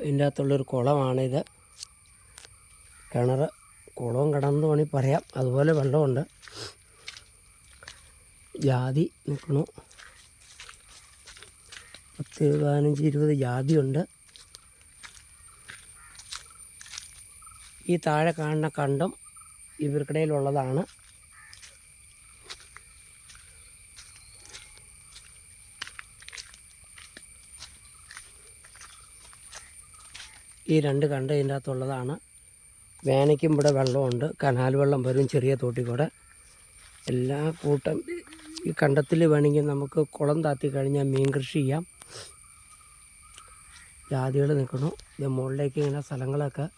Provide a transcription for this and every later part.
ഇതിന്റെ അകത്തുള്ളൊരു കുളമാണിത്. കിണർ കുളവും കിണറെന്ന് വേണമെങ്കിൽ പറയാം. അതുപോലെ വെള്ളമുണ്ട്. ജാതി നിൽക്കണു പത്ത് പതിനഞ്ച് ഇരുപത് ജാതിയുണ്ട്. ഈ താഴെ കാണുന്ന കണ്ടം ഇവർക്കിടയിലുള്ളതാണ്. ഈ രണ്ട് കണ്ടം ഇതിന്റെ അകത്തുള്ളതാണ്. വേനയ്ക്കും ഇവിടെ വെള്ളമുണ്ട്. കനാൽ വെള്ളം വരും ചെറിയ തോട്ടിൽ കൂടെ. എല്ലാ കൂട്ടം ഈ കണ്ടത്തിൽ വേണമെങ്കിൽ നമുക്ക് കുളം താത്തി കഴിഞ്ഞാൽ മീൻ കൃഷി ചെയ്യാം. ജാതികൾ നിൽക്കുന്നു. ഇത് മുകളിലേക്ക് ഇങ്ങനെ സ്ഥലങ്ങളൊക്കെ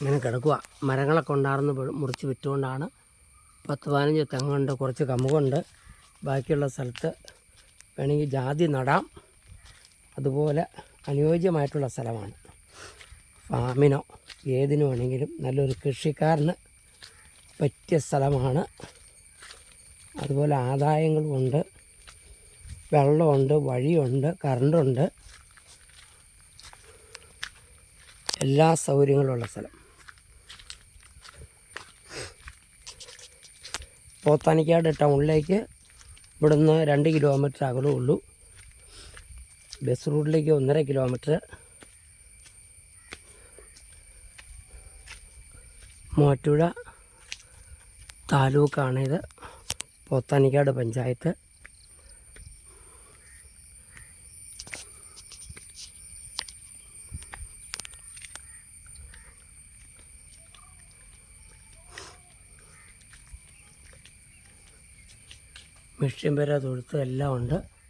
ഇങ്ങനെ കിടക്കുക മരങ്ങളൊക്കെ ഉണ്ടാർന്ന് മുറിച്ച് വിറ്റുകൊണ്ടാണ്. പത്ത് പതിനഞ്ച് തെങ്ങുണ്ട് കുറച്ച് കമുകുണ്ട്. ബാക്കിയുള്ള സ്ഥലത്ത് വേണമെങ്കിൽ ജാതി നടാം. അതുപോലെ അനുയോജ്യമായിട്ടുള്ള സ്ഥലമാണ്. ഫാമിനോ ഏതിനു വേണമെങ്കിലും നല്ലൊരു കൃഷിക്കാരന് പറ്റിയ സ്ഥലമാണ്. അതുപോലെ ആദായങ്ങളുമുണ്ട് വെള്ളമുണ്ട് വഴിയുണ്ട് കറണ്ടുണ്ട് എല്ലാ സൗകര്യങ്ങളുള്ള സ്ഥലം. പോത്താനിക്കാട് ടൗണിലേക്ക് ഇവിടുന്ന് രണ്ട് കിലോമീറ്റർ അകലമുള്ളൂ ബസ് റൂട്ടിലേക്ക് ഒന്നര കിലോമീറ്റർ. മോറ്റുഴ താലൂക്കാണ് ഇത് പോത്താനിക്കാട് പഞ്ചായത്ത്. മിഷ്യൻ പേര തൊഴുത്ത് എല്ലാം ഉണ്ട്.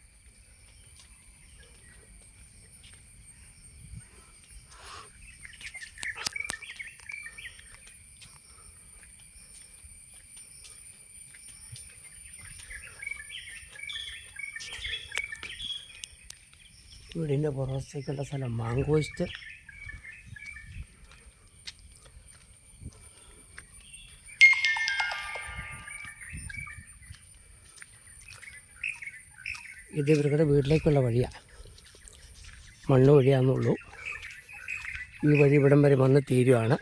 വീടിന്റെ പുറത്തേക്കുള്ള സ്ഥലം മാങ്കോസ്റ്റ് ഇത് ഇവരുടെ വീട്ടിലേക്കുള്ള വഴിയാണ് മണ്ണ് വഴിയാണെന്നുള്ളൂ ഈ വഴി ഇവിടം വരെ വന്ന് തീരുവാണ്.